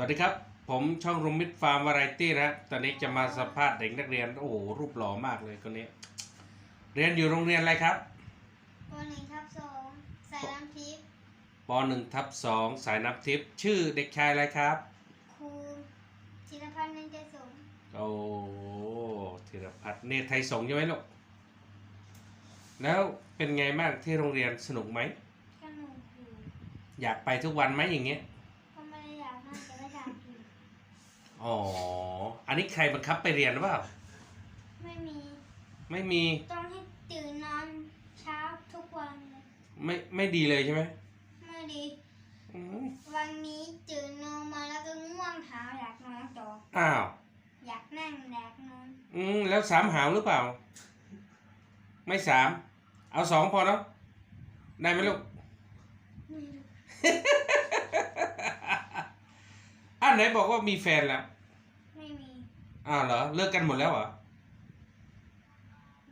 วัสดีครับ ผมช่องรุมมิดฟาร์มวาไรตี้นะฮะตอนนี้จะมาสัมภาษณ์เด็กนักเรียน โอ้โห รูปหล่อมากเลยคนนี้ เรียนอยู่โรงเรียนอะไรครับปหนึ่งทับสองสายน้ำทิพย์ป .1 ทับ2สายน้ำทิพย์ชื่อเด็กชายอะไรครับครูธีรพันธ์เนนเจสมโอ้ธีรพัฒน์เนตรไทยสงฆ์ใช่ไหมลูกแล้วเป็นไงบ้างที่โรงเรียนสนุกไหมสนุกอยู่อยากไปทุกวันไหมอย่างเงี้ย ก็ไม่ได้อยากมากแต่ก็อยากอยู่ อ๋อ อันนี้ใครบังคับไปเรียนหรือเปล่า ไม่มีไม่มี ต้องให้ตื่นนอนเช้าทุกวันเลยไม่ ไม่ดีเลยใช่ไหมไม่ดี อืมวันนี้ตื่นนอนมาแล้วก็ง่วงหาวอยากนอนต่ออ้าว อยากนั่งอยากนอนอืม แล้วสามหาวหรือเปล่า ไม่สาม เอาสองพอเนาะ ได้ไหมลูก ไม่รู้ อ่าไหนบอกว่ามีแฟนแล้ว ไม่มีอ้าวเหรอเลิกกันหมดแล้วเหรอ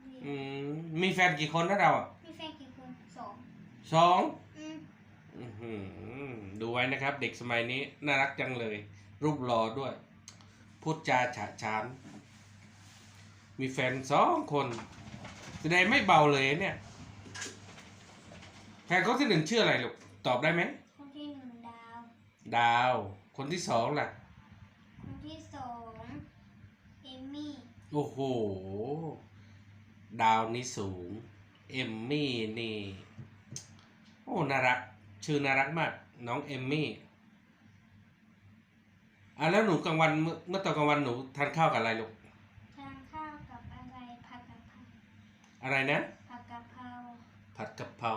มีอืมมีแฟนกี่คนนะเราอะมีแฟนกี่คนสองสองอืมอื้อหือดูไว้นะครับ เด็กสมัยนี้น่ารักจังเลย รูปหล่อด้วย พูดจาฉะฉาน มีแฟนสองคนแสดงไม่เบาเลยเนี่ยแฟนเขาที่หนึ่งชื่ออะไรลูกตอบได้ไหมคนที่หนึ่งดาว ดาว คนที่สองล่ะ คนที่สองเอมมี่ โอ้โห ดาวนี่สูง เอมมี่นี่ โอ้ น่ารัก ชื่อน่ารักมาก น้องเอมมี่อะแล้วหนูกลางวันเมื่อเมื่อตอนกลางวันหนูทานข้าวกับอะไรลูก ทานข้าวกับอะไรผัดกะเพราอะไรนะ ผัดกะเพราผัดกะเพรา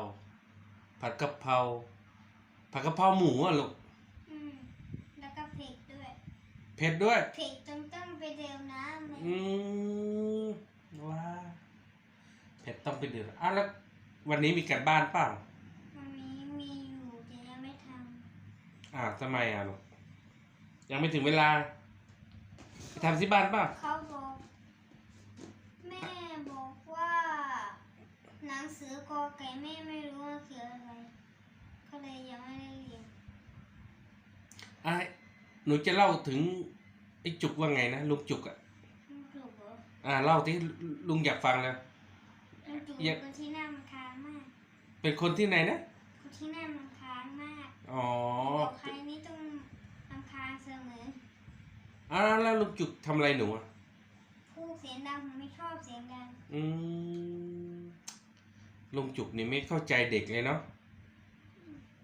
ผัดกะเพรา ผัดกะเพราหมูอะลูก อืมแล้วก็เผ็ดด้วย เผ็ดด้วย เผ็ดจนต้องไปเดวน้ำเลยอืมว้าเผ็ดต้องไปดื่มอะแล้ววันนี้มีการบ้านเปล่าวันนี้มีอยู่แต่ยังไม่ทอ่าวทำไมอะลูกยังไม่ถึงเวลาไปทำที่บ้านเปล่าำเขาบอก แม่บอกว่า หนังสือกอไก่แม่ไม่รู้ว่าคืออะไร ก็เลยยังไม่ได้เรียน อะ หนูจะเล่าถึงไอ้จุกว่าไงนะลุงจุกอะลุงจุกเหรออ่าเล่าที่ลุงอยากฟังเลยลุงจุกอย่าเป็นคนที่น่ารำคาญมาก เป็นคนที่ไหนนะคนที่น่ารำคาญมากอ๋อบอกใครนี่ต้องรำคาญเสมออ่าแล้วลุงจุกทำอะไรหนูอะพูดเสียงดังผมไม่ชอบเสียงดังอืมลุงจุกนี่ไม่เข้าใจเด็กเลยเนาะ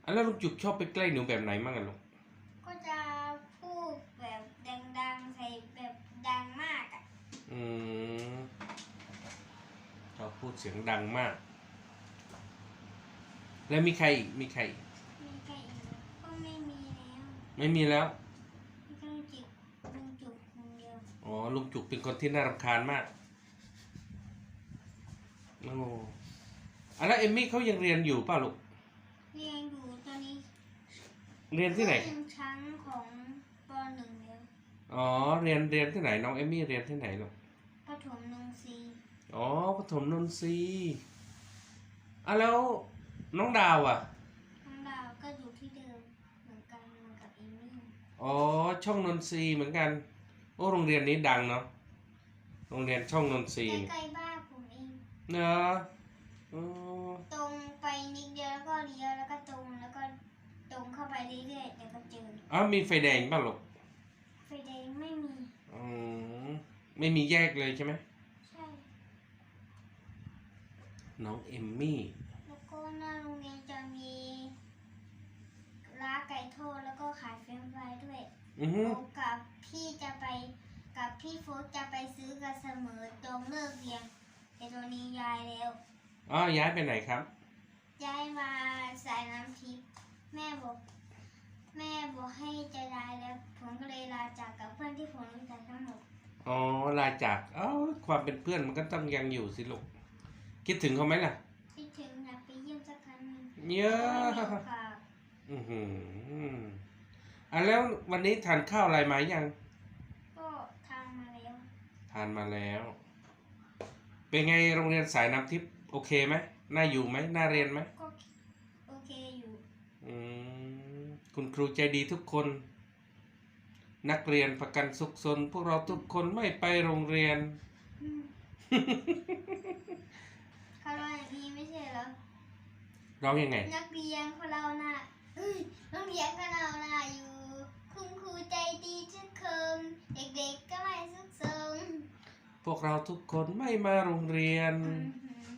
อะแล้วลุงจุกชอบไปใกล้หนูแบบไหนมั่งอะลูก ก็จะพูดแบบดังๆใส่แบบดังมากอะ อืมชอบ พูดเสียงดังมาก แล้วมีใครอีกมีใครอีกมีใครอีกก็ไม่มีแล้วไม่มีแล้ว มีแค่ลุงจิกลุงจุกคนเดียวอ๋อลุงจุกเป็นคนที่น่ารำคาญมากโอ้อะแล้วเอมมี่เขายังเรียนอยู่เปล่าลูกเรียนอยู่ตอนนี้เรียนที่ไหนขึ้ชั้นของปหนึ่งแล้วอ๋อเรียนเรียนที่ไหนน้องเอมมี่เรียนที่ไหนลูกประถมหนึ่งสี่ อ๋อปฐมนนทรีย์อะแล้วน้องดาวอะ น้องดาวก็อยู่ที่เดิมเหมือนกันเหมือนกับเอมี่อ๋อช่องนนทรีย์เหมือนกัน โอ้โรงเรียนนี้ดังเนาะโรงเรียนช่องนนทรีย์ใกล้ๆบ้านผมเองเนาะอ๋อ ตรงไปนิดเดียวแล้วก็เลี้ยวแล้วก็ตรงแล้วก็ตรงเข้าไปเรื่อยๆเดี๋ยวก็เจออ้าวมีไฟแดงเปล่าลูกไฟแดงไม่มีอืมไม่มีแยกเลยใช่ไหม ใช่ น้องเอมมี่ แล้วก็หน้าโรงเรียนจะมีร้านไก่ทอดแล้วก็ขายเฟรนช์ฟรายด้วยอือฮึโฟกับพี่จะไปกับพี่โฟกจะไปซื้อกันเสมอตรงเลิกเรียนแต่ตอนนี้ย้ายแล้วอ๋อย้ายไปไหนครับย้ายมาสายน้ำทิพย์แม่บอก แม่บอกให้จะย้ายแล้วผมก็เลยลาจากกับเพื่อนที่ผมรู้จักทั้งหมด อ๋อลาจาก เอ้าความเป็นเพื่อนมันก็ต้องยังอยู่สิลูก คิดถึงเขาไหมล่ะ คิดถึงอยากไปเยี่ยมสักครั้งหนึงเยอะแต่ว่าไม่มีโอกาสอือหืออะแล้ววันนี้ทานข้าวอะไรมายัง ก็ทางมาแล้วทานมาแล้ว เป็นไงโรงเรียนสายน้ำทิพย์โอเคไหมน่าอยู่ไหมน่าเรียนไหมก็โอเคอยู่ อืมคุณครูใจดีทุกคน นักเรียนประกันสุขสนพวกเราทุกคนไม่ไปโรงเรียน อืม เขาร้องอย่างนี้ไม่ใช่เหรอร้องยังไง นักเรียนของเราน่ะเอ้ยโรงเรียนของเราน่ะอยู่ คุณครูใจดีทุกคนเด็กๆก็ไม่สุขสนพวกเราทุกคนไม่มาโรงเรียน อือหือ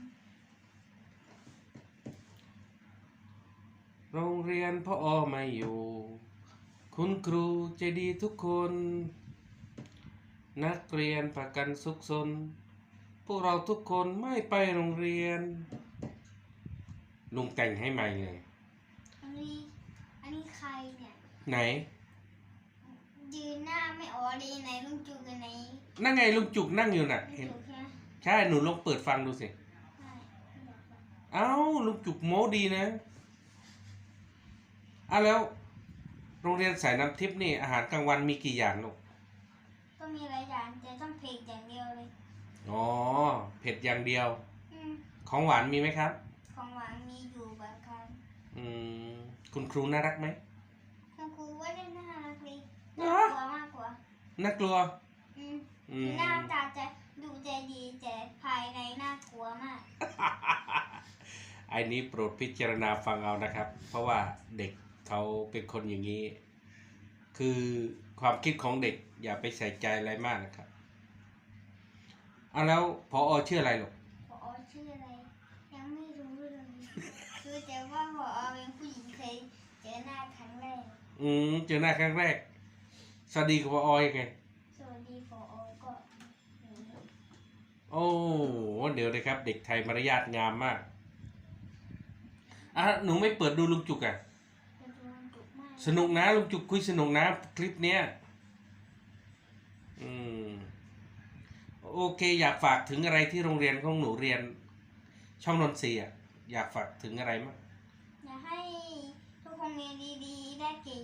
โรงเรียนพ่ออไม่อยู่ คุณครูใจดีทุกคน นักเรียนประกันสุขสน พวกเราทุกคนไม่ไปโรงเรียน ลุงแต่งให้ใหม่เลย อันนี้อันนี้ใครเนี่ย ไหน ยืนหน้าไม่ออกเลยไหนลุงจูกันไหนนั่งไงลุงจุกนั่งอยู่น่ะ ลุงเห็นจูใช่ไหมใช่หนูลองเปิดฟังดูสิ ใช่ไม่อยากฟังเอ้าลุงจุกโม้ดีนะอ้าวแล้ว โรงเรียนสายน้ำทิพย์นี่อาหารกลางวันมีกี่อย่างลูก ก็มีหลายอย่างแต่ต้องเพลงอย่างเดียวเลย อ๋อ เผ็ดอย่างเดียว อืมของหวานมีไหมครับ ของหวานมีอยู่บางครั้งอืม คุณครูน่ารักไหม คุณครูว่าได้น่ารักเลยเหรน่าอ กลัวมากกว่าน่ากลัว อืมอืม หน้าตาจะดูใจดีแต่ภายในน่ากลัวมากไอ้นี้โปรดพิจารณาฟังเอานะครับ เพราะว่าเด็กเขาเป็นคนอย่างนี้ คือความคิดของเด็กอย่าไปใส่ใจอะไรมากนะครับ เอาแล้วพออชื่ออะไรลูกพอชื่ออะไร ยังไม่รู้เลยคือแต่ว่าพอเป็นผู้หญิงเคยเจอหน้าครั้งแรก อืมเจอหน้าครั้งแรก สวัสดีกับพออยังไง สวัสดีพอก็อย่างนี้โอ้เดี๋ยวเลยครับ เด็กไทยมารยาทงามมากอะหนูไม่เปิดดูลุงจุกอะจะดูดุมากสนุกนะลุงจุกคุยสนุกนะคลิปเนี้ยอืม โอเค อยากฝากถึงอะไรที่โรงเรียนของหนูเรียน ช่องนนทรีย์อะอยากฝากถึงอะไรมั้งอยากให้ทุกคนเรียนดีๆ ได้เก่ง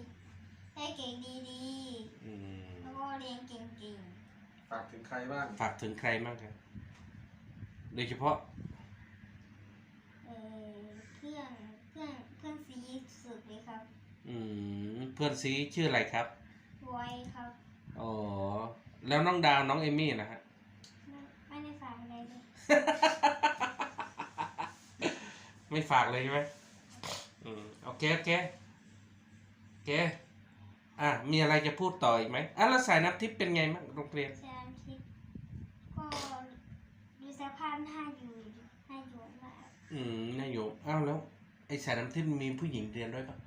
ได้เก่งดีอืมๆ แล้วก็เรียนเก่งฝากถึงใครบ้าง ฝากถึงใครบ้างครับโดยเฉพาะๆเออเพื่อนเพื่อนเพื่อนซีสุดเลยครับอืมเพื่อนซีชื่ออะไรครับไว้ครับ อ๋อ แล้วน้องดาวน้องเอมี่นะฮะ ไม่ไม่ได้ฝากอะไรเลย ไม่ฝากเลยใช่ไหมอืมโอเคโอเคโอเคอะมีอะไรจะพูดต่ออีกไหมอะแล้วสายน้ำทิพย์เป็นไงบ้างโรงเรียน แซมทิพย์ก็ดูสภาพน่าอยู่น่าอยู่มากอืมนายโยมอ้าวแล้ว ไอสายน้ำทิพย์มีผู้หญิงเรียนด้วยปะ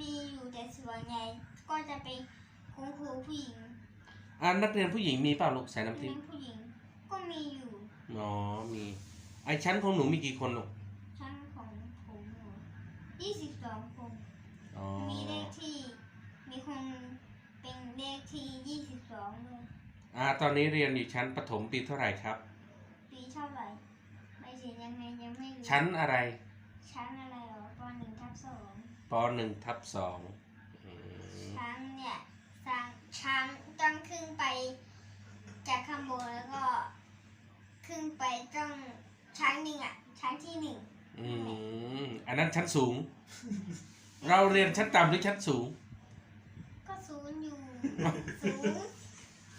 มีอยู่แต่ส่วนใหญ่ก็จะเป็นคุณครูผู้หญิงอ่านักเรียนผู้หญิงมีเปล่าลูกสายน้ำทิเรีพยย์นผู้หญิงก็มีอยู่ อ๋อมี ไอชั้นของหนูมีกี่คนลูกชั้นของผมยี่สิบสองคน อ๋อมีเลขที่ มีคนเป็นเลขที่ยี่สิบสองเลยอ่าตอนนี้เรียนอยู่ชั้นประถมปีเท่าไหร่ครับ ปีเท่าไหร่ ไม่ใช่ยังไงยังไม่รู้ชั้นอะไร ชั้นอะไรเหรอปหนึ่งทับสองปหนึ่งทับสองอืมชั้นเนี่ย ชั้นชั้นต้องขึ้นไปจากข้างบนแล้วก็ ขึ้นไปต้องชั้นหนึ่งอะ ชั้นที่หนึ่งอืมอันนั้นชั้นสูง เราเรียนชั้นต่ำหรือชั้นสูง ก็สูงอยู่สูง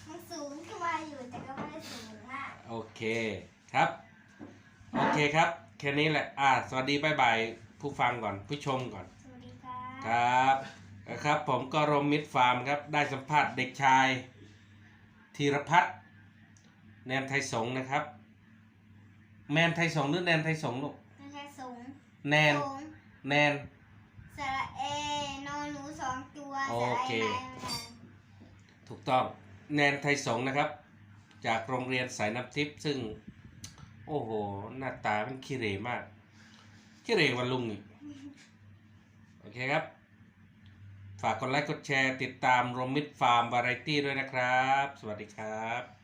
มันสูงขึ้นมาอยู่แต่ก็ไม่ได้สูงมาก โอเคครับ โอเคครับ แค่นี้แหละ อ่า สวัสดีบายบายผู้ฟังก่อนผู้ชมก่อน สวัสดีครับครับนะครับ ผมก็รมมิตรฟาร์มครับ ได้สัมภาษณ์เด็กชายธีรพัฒน์ แนนไทยสงฆ์นะครับ แมนไทยสงฆ์หรือแนนไทยสงฆ์ลูกไม่ใช่สูงแนนสูงแนน สระเอนอนหนูสองตัวโอสระเคเอไม้มาถูกต้องแนนไทยสงฆ์นะครับ จากโรงเรียนสายน้ำทิพย์ซึ่ง โอ้โห หน้าตามันขี้เหร่มากขี้เหร่กวันลุงอีกโอเคครับ ฝากกดไลค์กดแชร์ติดตามรมมิตรฟาร์มวาไรตี้ด้วยนะครับ สวัสดีครับ